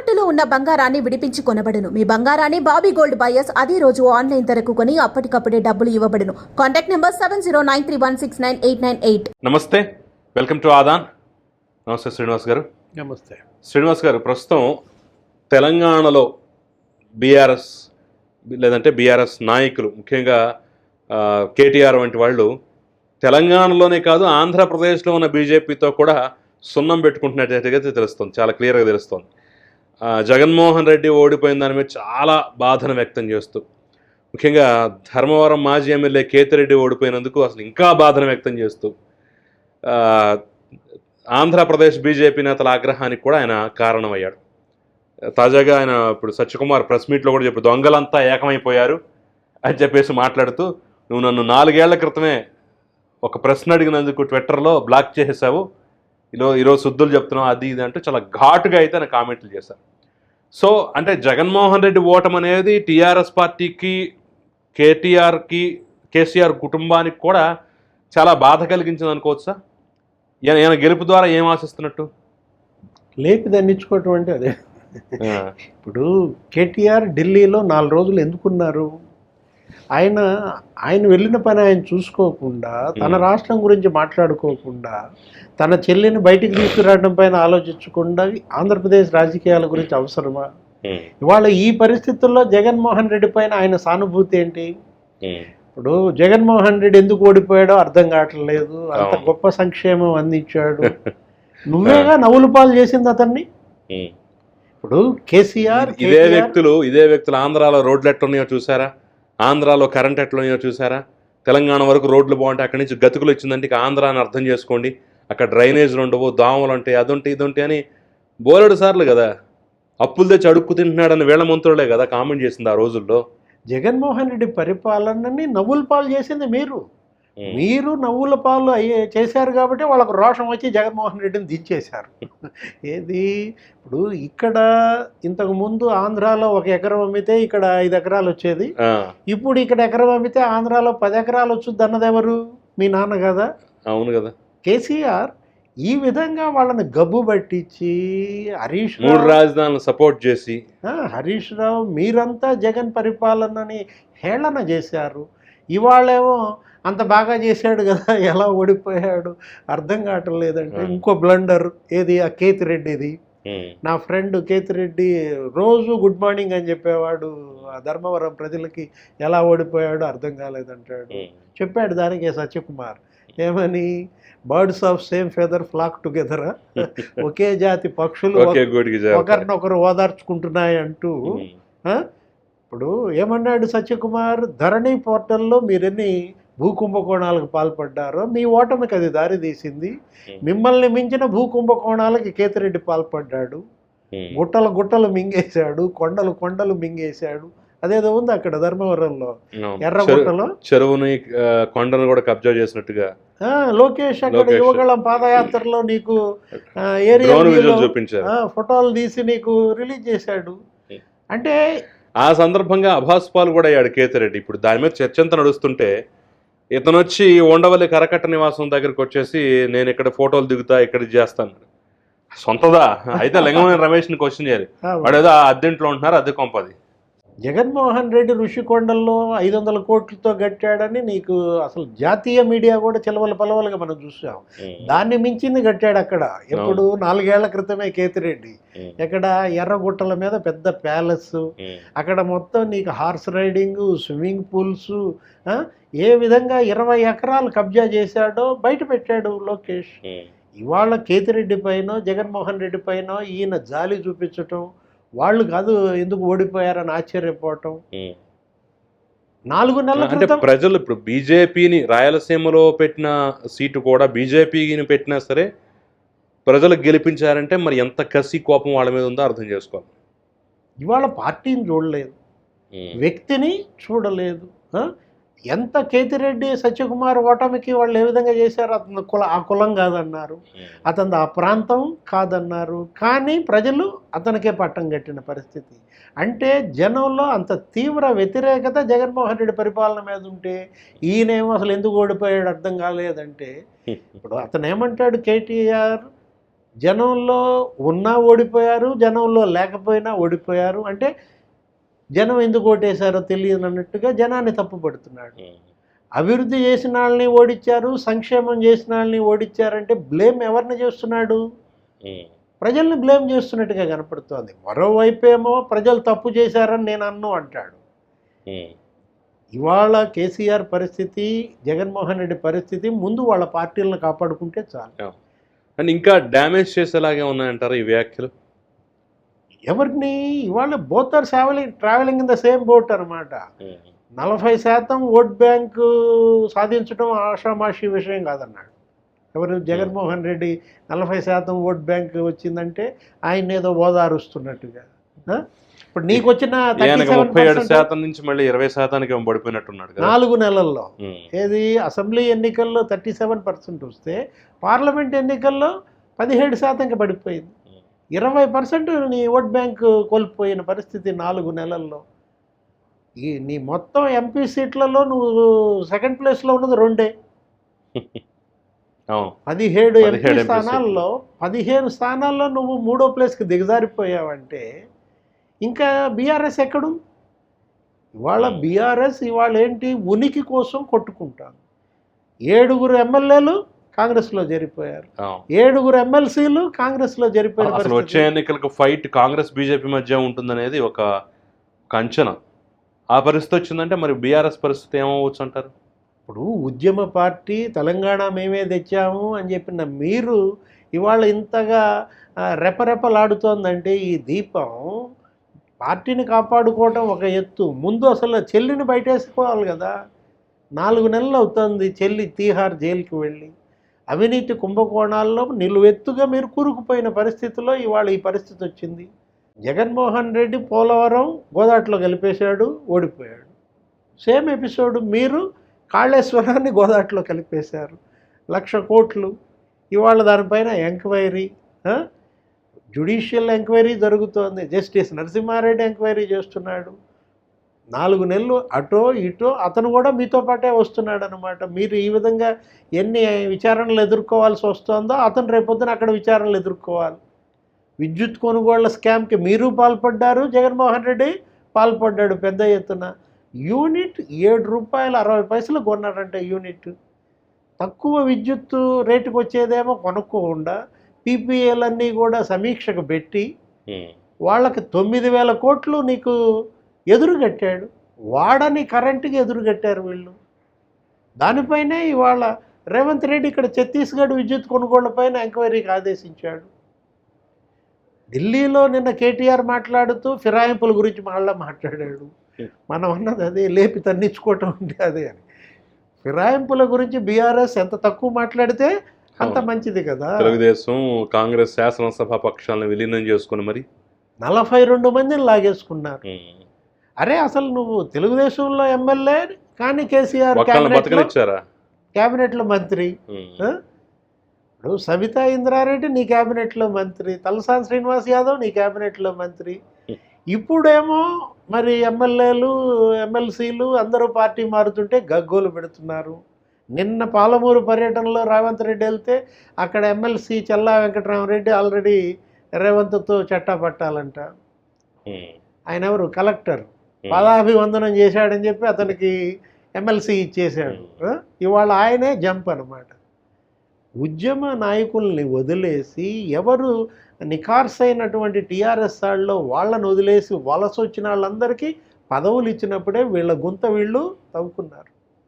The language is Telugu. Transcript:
తాకట్టులో ఉన్న బంగారాన్ని విడిపించి కొనబడును. మీ బంగారాన్ని బాబీ గోల్డ్ బయర్స్ అదే రోజు ఆన్లైన్ ధరకు కొని అప్పటికప్పుడే డబ్బులు ఇవ్వబడును. Contact number seven zero nine three one six nine eight nine eight. నమస్తే. Welcome to Aadan. నమస్తే శ్రీనివాస్ గారు. నమస్తే. శ్రీనివాస్ గారు ప్రస్తుతం తెలంగాణలో బీఆర్ఎస్ లేదంటే బీఆర్ఎస్ నాయకులు ముఖ్యంగా కేటీఆర్ వంటి వాళ్ళు తెలంగాణలోనే కాదు ఆంధ్రప్రదేశ్లో ఉన్న బీజేపీతో కూడా సున్నం పెట్టుకుంటున్నట్టుగా తెలుస్తుంది. చాలా క్లియర్గా తెలుస్తుంది. జగన్మోహన్ రెడ్డి ఓడిపోయిన దాని మీద చాలా బాధను వ్యక్తం చేస్తూ ముఖ్యంగా ధర్మవరం మాజీ ఎమ్మెల్యే కేతిరెడ్డి ఓడిపోయినందుకు అసలు ఇంకా బాధను వ్యక్తం చేస్తూ ఆంధ్రప్రదేశ్ బీజేపీ నేతల ఆగ్రహానికి కూడా ఆయన కారణమయ్యాడు. తాజాగా ఆయన ఇప్పుడు సత్యకుమార్ ప్రెస్ మీట్లో కూడా చెప్పి దొంగలంతా ఏకమైపోయారు అని చెప్పేసి మాట్లాడుతూ నువ్వు నన్ను నాలుగేళ్ళ క్రితమే ఒక ప్రశ్న అడిగినందుకు ట్విట్టర్లో బ్లాక్ చేసేసావు ఈలో ఈరోజు శుద్ధులు చెప్తున్నావు అది ఇది అంటూ చాలా ఘాటుగా అయితే ఆయన కామెంట్లు చేశారు. సో అంటే జగన్మోహన్ రెడ్డి ఓటం అనేది టీఆర్ఎస్ పార్టీకి కేటీఆర్కి కేసీఆర్ కుటుంబానికి కూడా చాలా బాధ కలిగించింది అనుకోవచ్చా? ఈయన ఈయన గెలుపు ద్వారా ఏం ఆశిస్తున్నట్టు? లేపి దండించుకోవటం అంటే అదే. ఇప్పుడు కేటీఆర్ ఢిల్లీలో నాలుగు రోజులు ఎందుకున్నారు? ఆయన ఆయన వెళ్ళిన పని ఆయన చూసుకోకుండా తన. రాష్ట్రం గురించి మాట్లాడుకోకుండా తన చెల్లిని బయటికి తీసుకురావడం పైన ఆలోచించకుండా ఆంధ్రప్రదేశ్ రాజకీయాల గురించి అవసరమా? ఇవాళ ఈ పరిస్థితుల్లో జగన్మోహన్ రెడ్డి పైన ఆయన సానుభూతి ఏంటి? ఇప్పుడు జగన్మోహన్ రెడ్డి ఎందుకు ఓడిపోయాడో అర్థం కావట్లేదు అంత. గొప్ప సంక్షేమం అందించాడు. నువ్వేగా నవ్వుల పాలు చేసింది అతన్ని? ఇప్పుడు కేసీఆర్ ఇదే వ్యక్తులు ఇదే వ్యక్తులు ఆంధ్రాలో రోడ్లు ఎట్లున్నాయో చూసారా? ఆంధ్రాలో కరెంట్ ఎట్లున్నాయో చూసారా? తెలంగాణ వరకు రోడ్లు బాగుంటాయి అక్కడి నుంచి గతుకులు వచ్చిందంటే ఇక ఆంధ్ర అని అర్థం చేసుకోండి. అక్కడ డ్రైనేజ్లు ఉండవు దోమలు ఉంటాయి అదుంటే ఇదుంటే అని బోలెడు సార్లు కదా. అప్పులు తెచ్చి అడుక్కు తింటున్నాడని వేళ మంత్రులే కదా కామెంట్ చేసింది ఆ రోజుల్లో. జగన్మోహన్ రెడ్డి పరిపాలనని నవ్వుల పాలు చేసింది మీరు. మీరు నవ్వుల పాలు అయ్యే చేశారు కాబట్టి వాళ్ళకు రోషం వచ్చి జగన్మోహన్ రెడ్డిని దించేశారు. ఏది? ఇప్పుడు ఇక్కడ ఇంతకు ముందు ఆంధ్రాలో ఒక ఎకరం అమ్మితే ఇక్కడ ఐదు ఎకరాలు వచ్చేది. ఇప్పుడు ఇక్కడ ఎకరం అమ్మితే ఆంధ్రాలో పది ఎకరాలు వచ్చుద్ది అన్నది ఎవరు? మీ నాన్న కదా? అవును కదా. కేసీఆర్ ఈ విధంగా వాళ్ళని గబ్బు పట్టించి హరీష్ మూడు రావు రాజధానులు సపోర్ట్ చేసి. హరీష్ రావు మీరంతా జగన్ పరిపాలనని హేళన చేశారు. ఇవాళేమో అంత బాగా చేశాడు కదా ఎలా ఓడిపోయాడు అర్థం కావటం లేదంటే. ఇంకో బ్లండర్ ఏది ఆ కేతిరెడ్డిది ఉమ్, నా ఫ్రెండ్ కేతిరెడ్డి రోజు గుడ్ మార్నింగ్ అని చెప్పేవాడు ఆ ధర్మవరం ప్రజలకి ఎలా ఓడిపోయాడో అర్థం కాలేదంటాడు చెప్పాడు దానికి సత్యకుమార్ ఏమని birds of same feather flock together ఒకే జాతి పక్షులు. ఒకరినొకరు ఓదార్చుకుంటున్నాయి అంటూ? ఇప్పుడు ఏమన్నాడు సత్యకుమార్ ధరణి పోర్టల్లో మీరెన్ని భూకుంభకోణాలకు పాల్పడ్డారో మీ ఓటమికి అది దారి తీసింది. మిమ్మల్ని మించిన భూకుంభకోణాలకి కేతిరెడ్డి పాల్పడ్డాడు. గుట్టలు గుట్టలు మింగేశాడు కొండలు కొండలు మింగేశాడు. అదేదో ఉంది అక్కడ ధర్మవరంలో. ఎర్రగుట్టలో చెరువుని కొండను కూడా కబ్జా చేసినట్టుగా. ఆ, లోకేష్ అక్కడ. యువగళం పాదయాత్రలో నీకు ఏరియా ఫోటోలు తీసి నీకు రిలీజ్ చేశాడు. అంటే ఆ సందర్భంగా అభాస్పాల్ కూడా అయ్యాడు కేతిరెడ్డి. ఇప్పుడు దాని మీద చర్చ అంతా నడుస్తుంటే ఇతను వచ్చి ఉండవల్లి కరకట్ట నివాసం దగ్గరికి వచ్చేసి నేను ఇక్కడ ఫోటోలు దిగుతా ఇక్కడ చేస్తాను. సొంతదా? అయితే లింగమైన రమేష్ని క్వశ్చన్ చేయాలి. వాడు ఏదో అద్దెంట్లో ఉంటున్నారు అద్దె కొంపది. జగన్మోహన్ రెడ్డి ఋషికొండల్లో ఐదు వందల కోట్లతో కట్టాడని నీకు అసలు జాతీయ మీడియా కూడా చిలవల పలవలుగా మనం చూసాం. దాన్ని మించింది కట్టాడు అక్కడ. ఎప్పుడు నాలుగేళ్ళ క్రితమే కేతిరెడ్డి. ఎక్కడ ఎర్రగుట్టల మీద పెద్ద ప్యాలెస్. అక్కడ మొత్తం నీకు హార్స్ రైడింగ్ స్విమ్మింగ్ పూల్స్ ఏ విధంగా ఇరవై ఎకరాలు కబ్జా చేశాడో బయట పెట్టాడు లోకేష్. ఇవాళ కేతిరెడ్డి పైన జగన్మోహన్ రెడ్డి పైన ఈయన జాలి చూపించటం వాళ్ళు కాదు ఎందుకు ఓడిపోయారని ఆశ్చర్యపోవటం. నాలుగు నెలల అంటే ప్రజలు ఇప్పుడు బీజేపీని రాయలసీమలో పెట్టిన సీటు కూడా బీజేపీని పెట్టినా సరే ప్రజలు గెలిపించారంటే మరి ఎంత కసి కోపం వాళ్ళ మీద ఉందో అర్థం చేసుకోవాలి. ఇవాళ పార్టీని చూడలేదు. వ్యక్తిని చూడలేదు? ఎంత కేతిరెడ్డి సత్యకుమార్ ఓటమికి వాళ్ళు ఏ విధంగా చేశారు అతను కుల ఆ కులం కాదన్నారు. అతను ఆ ప్రాంతం కాదన్నారు. కానీ ప్రజలు అతనికే పట్టం కట్టిన పరిస్థితి. అంటే జనంలో అంత తీవ్ర వ్యతిరేకత జగన్మోహన్ రెడ్డి పరిపాలన మీద ఉంటే ఈయనేమో అసలు ఎందుకు ఓడిపోయాడు అర్థం కాలేదంటే ఇప్పుడు అతను ఏమంటాడు కేటీఆర్? జనంలో ఉన్నా ఓడిపోయారు జనంలో లేకపోయినా ఓడిపోయారు. అంటే జనం ఎందుకు ఓటేశారో తెలియదు అన్నట్టుగా జనాన్ని తప్పుపడుతున్నాడు. అభివృద్ధి చేసిన వాళ్ళని ఓడించారు సంక్షేమం చేసిన వాళ్ళని ఓడించారంటే బ్లేమ్ ఎవరిని చేస్తున్నాడు? ప్రజల్ని బ్లేమ్ చేస్తున్నట్టుగా కనపడుతోంది. మరోవైపేమో ప్రజలు తప్పు చేశారని నేను అన్ను అంటాడు. ఇవాళ కేసీఆర్ పరిస్థితి జగన్మోహన్ రెడ్డి పరిస్థితి ముందు వాళ్ళ పార్టీలను కాపాడుకుంటే చాలు. అండ్ ఇంకా డ్యామేజ్ చేసేలాగే ఉన్నాయంటారా ఈ వ్యాఖ్యలు? ఎవరిని? ఇవాళ both are travelling travelling in the same boat అనమాట నలభై శాతం ఓట్ బ్యాంకు సాధించడం ఆషామాషి విషయం కాదన్నాడు. ఎవరు? జగన్మోహన్ రెడ్డి నలభై శాతం ఓట్ బ్యాంక్ వచ్చిందంటే ఆయన ఏదో ఓదారుస్తున్నట్టుగా? ఇప్పుడు నీకు వచ్చిన ముప్పై ఏడు 37% శాతం నుంచి మళ్ళీ ఇరవై శాతానికి పడిపోయినట్టున్నాడు నాలుగు నెలల్లో. ఏది? అసెంబ్లీ ఎన్నికల్లో థర్టీ సెవెన్ పర్సెంట్ వస్తే పార్లమెంట్ ఎన్నికల్లో పదిహేడు శాతంకి పడిపోయింది. ఇరవై పర్సెంట్ నీ ఓట్ బ్యాంక్ కోల్పోయిన పరిస్థితి నాలుగు నెలల్లో. ఈ నీ మొత్తం ఎంపీ సీట్లలో నువ్వు సెకండ్ ప్లేస్లో ఉన్నది రెండే. పదిహేడు ఎంపీ 17 MP స్థానాల్లో పదిహేను స్థానాల్లో నువ్వు మూడో ప్లేస్కి దిగజారిపోయావంటే ఇంకా బీఆర్ఎస్ ఎక్కడు ఇవాళ. బీఆర్ఎస్ ఇవాళ ఏంటి ఉనికి కోసం కొట్టుకుంటాను ఏడుగురు ఎమ్మెల్యేలు కాంగ్రెస్లో జరిపోయారు. ఏడుగురు ఎమ్మెల్సీలు కాంగ్రెస్లో జరిపోయిన అసలు వచ్చే. ఎన్నికలకు ఫైట్ కాంగ్రెస్ బీజేపీ మధ్య ఉంటుందనేది ఒక అంచనా ఆ పరిస్థితి వచ్చిందంటే మరి బీఆర్ఎస్ పరిస్థితి ఏమవచ్చు అంటారు? ఇప్పుడు ఉద్యమ పార్టీ తెలంగాణ మేమే తెచ్చాము అని చెప్పిన మీరు ఇవాళ ఇంతగా రెపరెపలాడుతోందంటే ఈ దీపం పార్టీని కాపాడుకోవటం ఒక ఎత్తు. ముందు అసలు చెల్లిని బయటేసుకోవాలి కదా. నాలుగు నెలలు అవుతుంది చెల్లి తీహార్ జైలుకి వెళ్ళి. అవినీతి కుంభకోణాల్లో నిలువెత్తుగా మీరు కూరుకుపోయిన పరిస్థితిలో ఇవాళ ఈ పరిస్థితి వచ్చింది. జగన్మోహన్ రెడ్డి పోలవరం గోదాట్లో కలిపేశాడు ఓడిపోయాడు. సేమ్ ఎపిసోడ్ మీరు కాళేశ్వరాన్ని గోదాట్లో కలిపేశారు. లక్ష కోట్లు. ఇవాళ దానిపైన ఎంక్వైరీ జుడిషియల్ ఎంక్వైరీ జరుగుతోంది. జస్టిస్ నరసింహారెడ్డి ఎంక్వైరీ చేస్తున్నాడు. నాలుగు నెలలు అటో ఇటో అతను కూడా మీతో పాటే వస్తున్నాడు అనమాట మీరు ఈ విధంగా ఎన్ని విచారణలు ఎదుర్కోవాల్సి వస్తుందో అతను రేపొద్దున అక్కడ విచారణలు ఎదుర్కోవాలి. విద్యుత్ కొనుగోళ్ళ స్కామ్కి మీరు పాల్పడ్డారు జగన్మోహన్ రెడ్డి పాల్పడ్డాడు పెద్ద ఎత్తున. యూనిట్ ఏడు రూపాయల అరవై పైసలు కొన్నారంటే యూనిట్. తక్కువ విద్యుత్ రేటుకు వచ్చేదేమో కొనుక్కోకుండా పీపీఏలన్నీ కూడా సమీక్షకు పెట్టి వాళ్ళకి తొమ్మిది వేల కోట్లు నీకు ఎదురు కట్టాడు వాడని కరెంటుకి ఎదురు కట్టారు వీళ్ళు. దానిపైనే ఇవాళ రేవంత్ రెడ్డి ఇక్కడ ఛత్తీస్గఢ్ విద్యుత్ కొనుగోళ్ళపైన ఎంక్వైరీకి ఆదేశించాడు. ఢిల్లీలో నిన్న కేటీఆర్ మాట్లాడుతూ ఫిరాయింపుల గురించి మళ్ళా మాట్లాడాడు. మనం అన్నది అదే లేపి తన్నించుకోవటం అంటే అదే అని. ఫిరాయింపుల గురించి బీఆర్ఎస్ ఎంత తక్కువ మాట్లాడితే అంత. మంచిది కదా. తెలుగుదేశం కాంగ్రెస్ శాసనసభ పక్షాలను విలీనం చేసుకుని మరి నలభై రెండు మందిని లాగేసుకున్నారు. అరే అసలు నువ్వు తెలుగుదేశంలో ఎమ్మెల్యే కానీ కేసీఆర్ క్యాబినెట్లో మంత్రి? ఇప్పుడు సబితా ఇంద్రారెడ్డి నీ క్యాబినెట్లో మంత్రి. తలసాని శ్రీనివాస్ యాదవ్ నీ క్యాబినెట్లో మంత్రి. ఇప్పుడేమో మరి ఎమ్మెల్యేలు ఎమ్మెల్సీలు అందరూ పార్టీ మారుతుంటే గగ్గోలు పెడుతున్నారు. నిన్న పాలమూరు పర్యటనలో రేవంత్ రెడ్డి వెళ్తే అక్కడ ఎమ్మెల్సీ చల్లా వెంకటరామరెడ్డి ఆల్రెడీ రేవంత్తో చట్టా పట్టాలంట. ఆయన ఎవరు? కలెక్టర్. పాదాభివందనం చేశాడని చెప్పి అతనికి ఎమ్మెల్సీ ఇచ్చేశాడు? ఇవాళ ఆయనే జంప్ అనమాట ఉద్యమ నాయకుల్ని వదిలేసి ఎవరు నిఖార్సైనటువంటి టీఆర్ఎస్ వాళ్ళలో వాళ్ళని వదిలేసి వలస వచ్చిన వాళ్ళందరికీ పదవులు ఇచ్చినప్పుడే వీళ్ళ గుంత వీళ్ళు తవ్వుకున్నారు.